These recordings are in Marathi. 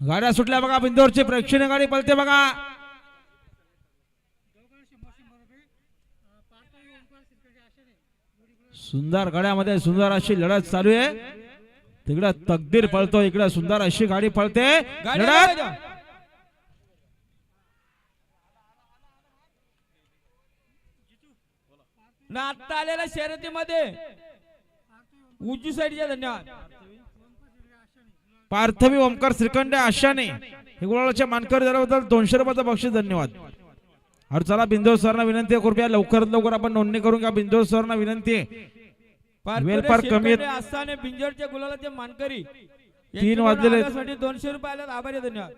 गाड्या सुटल्या बघा बिंदोरची प्रेक्षणीय गाडी पळते बघा. सुंदर गाड्यामध्ये सुंदर अशी लढत चालू आहे. तिकडं तकदीर पळतो इकडं सुंदर अशी गाडी पळते. लढत. ना आता आलेल्या शर्यतीमध्ये. उजू साईडच्या धन्यवाद. पार्थवी ओमकार श्रीखंड आशाने हे गुलाबाच्या मानकर झाल्याबद्दल दोनशे रुपयाचं बक्षीस धन्यवाद. अरे चला बिंदू सरना विनंती आहे कृपया लवकरात लवकर आपण नोंदणी करून घ्या. बिंदू सरना विनंती आहे. फार कमी. असताना बिंजोरच्या गुलालाचे मानकरी. तीन वाजलेले दोनशे रुपये आले आभारी धन्यवाद.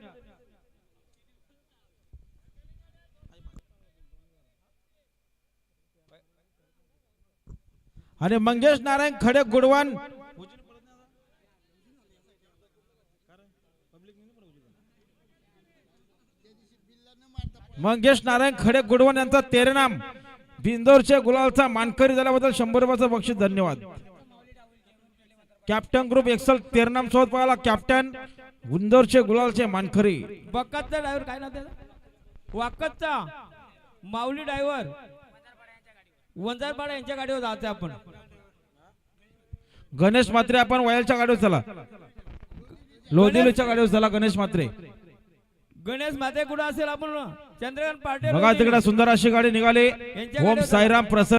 आणि मंगेश नारायण खडे गुडवान मंगेश नारायण खडे गुडवान यांचा तेरे नाम बिंदोरच्या गुलालचा मानकरी झाल्याबद्दल शंभर रुपयाचं बक्षीस धन्यवाद. कॅप्टन ग्रुप एक्सल तेरनाम सोबत पाहिला कॅप्टन गुंदोरचे गुलालचे मानकरी. बक्काचा ड्रायव्हर काय नाव त्याचा? वाकतचा. माऊली ड्रायव्हर वंजारपाडा यांच्या गाडीवर जायचं आपण. गणेश मात्रे आपण वयाच्या गाडीवर चला. लोधिवलीच्या गाडीवर चला गणेश मात्रे गणेश माते कुठं असेल आपण? चंद्रकांत पाटील बघा तिकडे सुंदर अशी गाडी निघाली. ओम साईराम प्रसन्न.